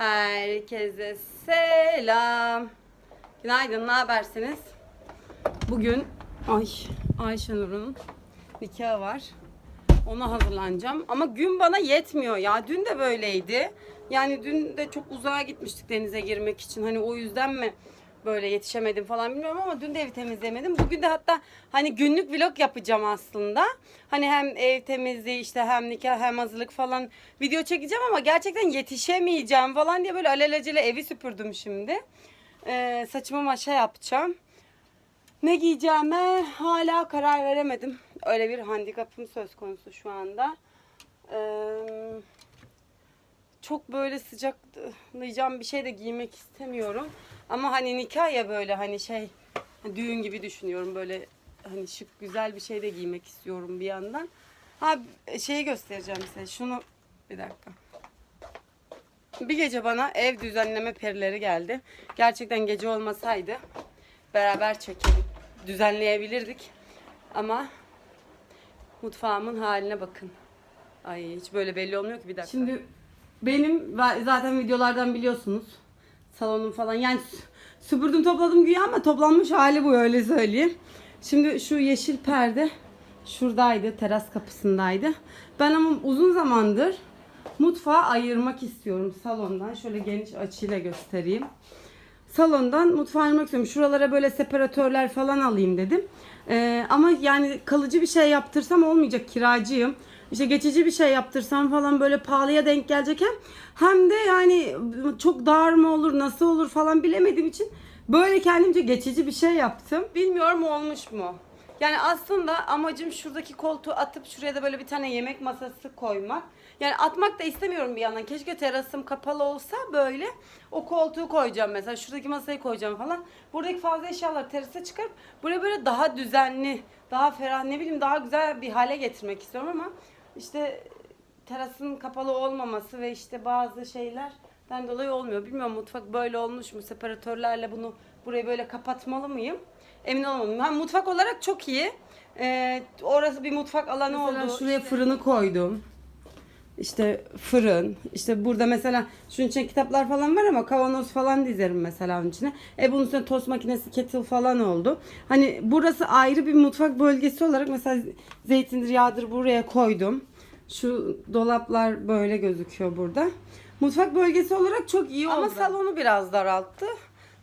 Herkese selam. Günaydın, ne habersiniz? Bugün ay Ayşenur'un nikahı var. Ona hazırlanacağım. Ama gün bana yetmiyor ya. Dün de böyleydi. Yani dün de çok uzağa gitmiştik denize girmek için. Hani o yüzden mi böyle yetişemedim falan bilmiyorum ama dün de evi temizlemedim. Bugün de hatta hani günlük vlog yapacağım aslında. Hani hem ev temizliği işte hem nikah hem hazırlık falan video çekeceğim ama gerçekten yetişemeyeceğim falan diye böyle alelacele evi süpürdüm şimdi. Ee, saçıma maşa yapacağım. Ne giyeceğime hala karar veremedim. Öyle bir handikapım söz konusu şu anda. Ee, çok böyle sıcaklayacağım bir şey de giymek istemiyorum. Ama hani nikah ya böyle hani şey düğün gibi düşünüyorum. Böyle hani şık güzel bir şey de giymek istiyorum bir yandan. Ha şeyi göstereceğim size. Şunu bir dakika. Bir gece bana ev düzenleme perileri geldi. Gerçekten gece olmasaydı beraber çekip düzenleyebilirdik. Ama mutfağımın haline bakın. Ay hiç böyle belli olmuyor ki bir dakika. Şimdi benim zaten videolardan biliyorsunuz. Salonum falan yani sü- süpürdüm topladım güya ama toplanmış hali bu öyle söyleyeyim. Şimdi şu yeşil perde şuradaydı teras kapısındaydı. Ben ama uzun zamandır mutfağı ayırmak istiyorum salondan. Şöyle geniş açıyla göstereyim. Salondan mutfağı ayırmak istiyorum. Şuralara böyle separatörler falan alayım dedim. Ee, ama yani kalıcı bir şey yaptırsam olmayacak kiracıyım. İşte geçici bir şey yaptırsam falan böyle pahalıya denk gelecek hem hem de yani çok dar mı olur nasıl olur falan bilemediğim için böyle kendimce geçici bir şey yaptım. Bilmiyorum olmuş mu? Yani aslında amacım şuradaki koltuğu atıp şuraya da böyle bir tane yemek masası koymak. Yani atmak da istemiyorum bir yandan. Keşke terasım kapalı olsa böyle o koltuğu koyacağım mesela. Şuradaki masayı koyacağım falan. Buradaki fazla eşyaları terasa çıkarıp buraya böyle daha düzenli, daha ferah ne bileyim daha güzel bir hale getirmek istiyorum ama işte terasın kapalı olmaması ve işte bazı şeylerden dolayı olmuyor. Bilmiyorum mutfak böyle olmuş mu? Separatörlerle bunu burayı böyle kapatmalı mıyım? Emin olamadım. Ha, mutfak olarak çok iyi. Ee, orası bir mutfak alanı oldu. Şuraya fırını koydum. İşte fırın. İşte burada mesela şunun için kitaplar falan var ama kavanoz falan dizerim mesela onun içine. E bunun üstüne tost makinesi, kettle falan oldu. Hani burası ayrı bir mutfak bölgesi olarak mesela zeytindir, yağdır buraya koydum. Şu dolaplar böyle gözüküyor burada. Mutfak bölgesi olarak çok iyi oldu. Ama salonu biraz daralttı.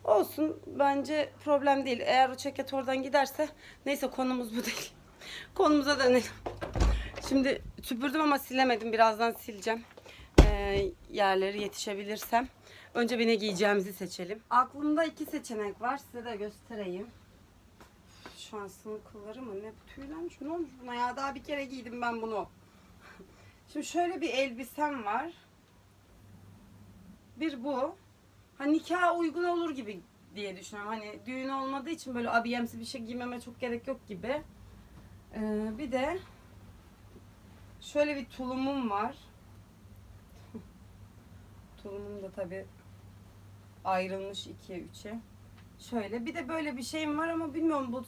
Olsun bence problem değil. Eğer o ceket oradan giderse neyse konumuz bu değil. Konumuza dönelim. Şimdi süpürdüm ama silemedim. Birazdan sileceğim. Ee, yerleri yetişebilirsem. Önce bir ne giyeceğimizi seçelim. Aklımda iki seçenek var. Size de göstereyim. Şansımın kılları mı? Ne bu tüylenmiş mi? Ne olmuş buna ya? Daha bir kere giydim ben bunu. Şimdi şöyle bir elbisem var. Bir bu. Hani nikaha uygun olur gibi diye düşünüyorum. Hani düğün olmadığı için böyle abiyemsi bir şey giymeme çok gerek yok gibi. Ee, bir de şöyle bir tulumum var. Tulumum da tabi ayrılmış ikiye üçe. Şöyle bir de böyle bir şeyim var ama bilmiyorum bu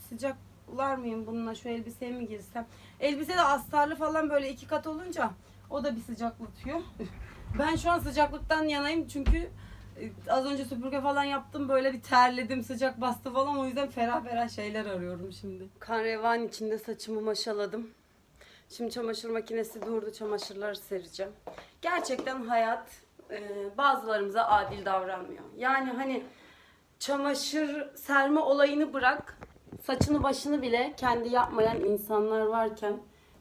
sıcaklar mıyım bununla şu elbiseye mi girsem. Elbise de astarlı falan böyle iki kat olunca o da bir sıcaklatıyor. ben şu an sıcaklıktan yanayım çünkü e, az önce süpürge falan yaptım böyle bir terledim sıcak bastı falan o yüzden ferah ferah şeyler arıyorum şimdi. Kan revan içinde saçımı maşaladım. Şimdi çamaşır makinesi durdu çamaşırları sereceğim. Gerçekten hayat e, bazılarımıza adil davranmıyor. Yani hani çamaşır serme olayını bırak saçını başını bile kendi yapmayan insanlar varken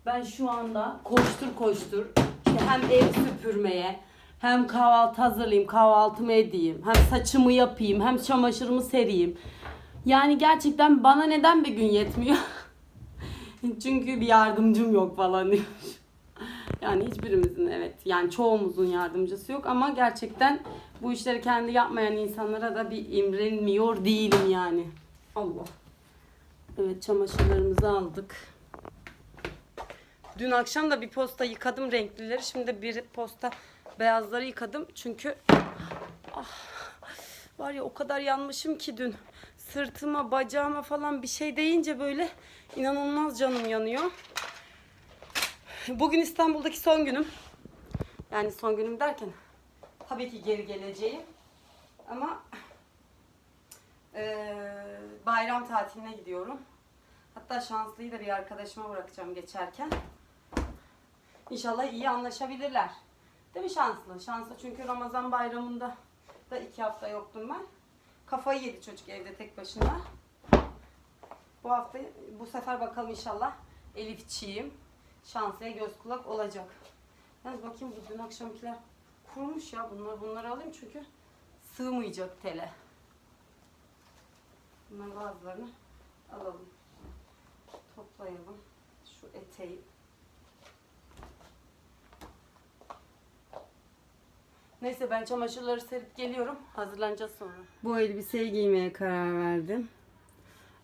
ben şu anda koştur koştur işte hem ev süpürmeye hem kahvaltı hazırlayayım kahvaltımı edeyim hem saçımı yapayım hem çamaşırımı sereyim. Yani gerçekten bana neden bir gün yetmiyor? Çünkü bir yardımcım yok falan diyor. Yani hiçbirimizin evet yani çoğumuzun yardımcısı yok ama gerçekten bu işleri kendi yapmayan insanlara da bir imrenmiyor değilim yani. Allah. Evet çamaşırlarımızı aldık. Dün akşam da bir posta yıkadım renklileri. Şimdi bir posta beyazları yıkadım. Çünkü ah, var ya o kadar yanmışım ki dün. Sırtıma, bacağıma falan bir şey deyince böyle inanılmaz canım yanıyor. Bugün İstanbul'daki son günüm. Yani son günüm derken tabii ki geri geleceğim. Ama eee, bayram tatiline gidiyorum. Hatta şanslıyı da bir arkadaşıma bırakacağım geçerken. İnşallah iyi anlaşabilirler. Değil mi şanslı? Şanslı çünkü Ramazan bayramında da iki hafta yoktum ben. Kafayı yedi çocuk evde tek başına. Bu hafta bu sefer bakalım inşallah Elifçiyim. Şanslıya göz kulak olacak. Yalnız bakayım bu dün akşamkiler kurumuş ya. Bunları bunları alayım çünkü sığmayacak tele. Bunların bazılarını alalım. Toplayalım. Şu eteği. Neyse ben çamaşırları serip geliyorum. Hazırlanacağız sonra. Bu elbiseyi giymeye karar verdim.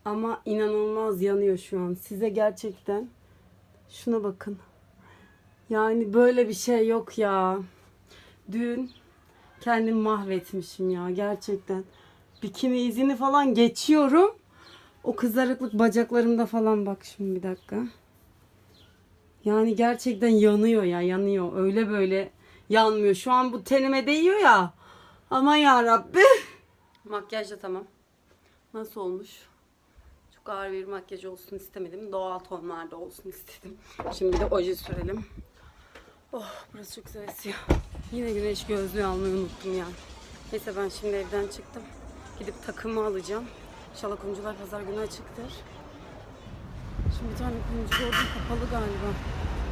Ama inanılmaz yanıyor şu an. Size gerçekten şuna bakın. Yani böyle bir şey yok ya. Dün kendimi mahvetmişim ya gerçekten. Bikini izini falan geçiyorum. O kızarıklık bacaklarımda falan bak şimdi bir dakika. Yani gerçekten yanıyor ya yanıyor. Öyle böyle yanmıyor. Şu an bu tenime değiyor ya. Ama ya Rabbi. Makyaj da tamam. Nasıl olmuş? Çok ağır bir makyaj olsun istemedim. Doğal tonlarda olsun istedim. Şimdi de oje sürelim. Oh burası çok güzel esiyor. Yine güneş gözlüğü almayı unuttum ya. Neyse ben şimdi evden çıktım. Gidip takımı alacağım. İnşallah kumcular pazar günü açıktır. Şimdi bir tane kumcu gördüm kapalı galiba.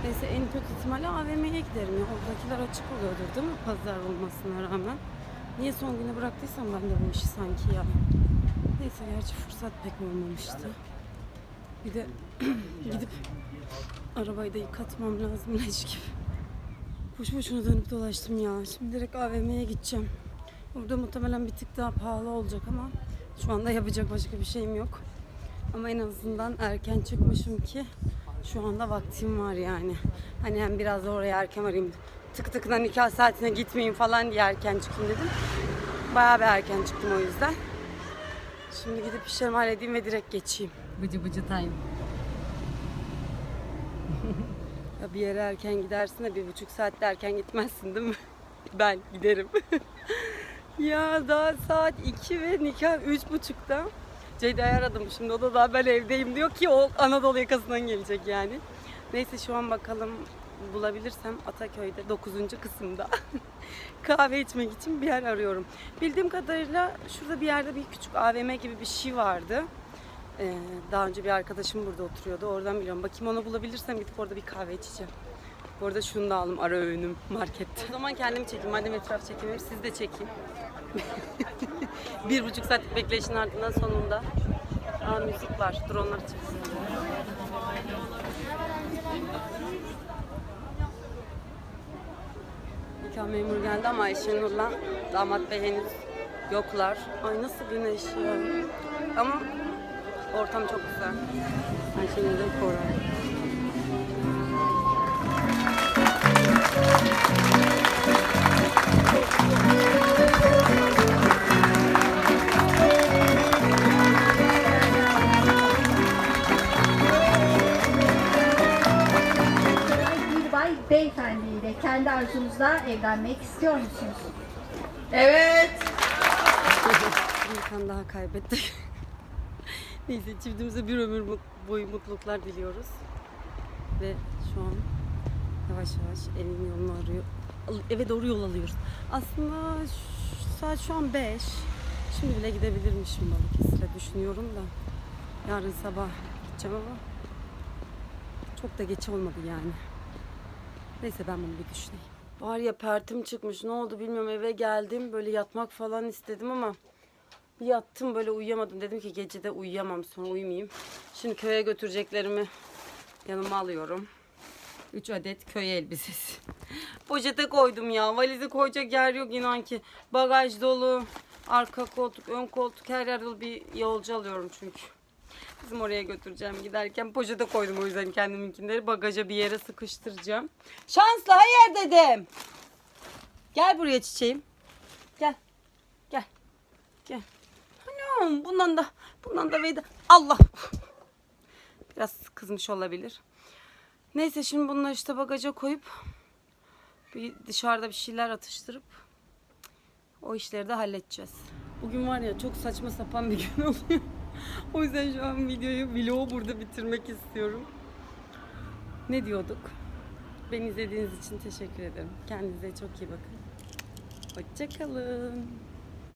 Neyse en kötü ihtimalle AVM'ye giderim ya. Oradakiler açık oluyordur değil mi pazar olmasına rağmen. Niye son güne bıraktıysam ben de bu işi sanki ya. Neyse gerçi fırsat pek olmamıştı. Bir de gidip arabayı da yıkatmam lazım leş gibi. Boş boşuna dönüp dolaştım ya. Şimdi direkt AVM'ye gideceğim. Burada muhtemelen bir tık daha pahalı olacak ama şu anda yapacak başka bir şeyim yok. Ama en azından erken çıkmışım ki şu anda vaktim var yani. Hani hem biraz da oraya erken varayım. Tık tıkına nikah saatine gitmeyeyim falan diye erken çıkayım dedim. Bayağı bir erken çıktım o yüzden. Şimdi gidip işlerimi halledeyim ve direkt geçeyim. Bıcı bıcı time. ya bir yere erken gidersin de bir buçuk saatte erken gitmezsin değil mi? Ben giderim. ya daha saat 2 ve nikah üç buçukta. Ceyda'yı aradım şimdi o da daha ben evdeyim diyor ki o Anadolu yakasından gelecek yani. Neyse şu an bakalım bulabilirsem Ataköy'de 9. kısımda kahve içmek için bir yer arıyorum. Bildiğim kadarıyla şurada bir yerde bir küçük AVM gibi bir şey vardı. Ee, daha önce bir arkadaşım burada oturuyordu. Oradan biliyorum. Bakayım onu bulabilirsem gidip orada bir kahve içeceğim. Bu arada şunu da aldım ara öğünüm markette. O zaman kendim çekeyim. Madem etraf çekemiyorum siz de çekin. bir buçuk saatlik bekleyişin ardından sonunda. Aa müzik var. Dur onları çıksın. Nikah memuru geldi ama Ayşenur'la damat bey henüz yoklar. Ay nasıl güneş ya. Ama ortam çok güzel. Ayşenur'da Koray. Bay beyefendiyle kendi arzunuzla evlenmek istiyor musunuz? Bir tane daha kaybettik. Neyse çiftimize bir ömür mut- boyu mutluluklar diliyoruz. Ve şu an yavaş yavaş evin yolunu arıyor. Eve doğru yol alıyoruz. Aslında ş- saat şu an 5. Şimdi bile gidebilirmişim Balıkesir'e düşünüyorum da. Yarın sabah gideceğim ama çok da geç olmadı yani. Neyse ben bunu bir düşüneyim. Var ya pertim çıkmış. Ne oldu bilmiyorum. Eve geldim. Böyle yatmak falan istedim ama bir yattım böyle uyuyamadım. Dedim ki gecede uyuyamam sonra uyumayayım. Şimdi köye götüreceklerimi yanıma alıyorum. 3 adet köy elbisesi. Poşete koydum ya. Valize koyacak yer yok inan ki. Bagaj dolu. Arka koltuk, ön koltuk her yer dolu bir yolcu alıyorum çünkü. Bizim oraya götüreceğim giderken poşete koydum o yüzden kendiminkileri bagaja bir yere sıkıştıracağım. Şanslı hayır dedim. Gel buraya çiçeğim. Gel. Gel. Gel. Anam bundan da bundan da veda. Allah. Biraz kızmış olabilir. Neyse şimdi bunları işte bagaja koyup bir dışarıda bir şeyler atıştırıp O işleri de halledeceğiz. Bugün var ya çok saçma sapan bir gün oluyor. o yüzden şu an videoyu, vlogu burada bitirmek istiyorum. Ne diyorduk? Beni izlediğiniz için teşekkür ederim. Kendinize çok iyi bakın. Hoşçakalın.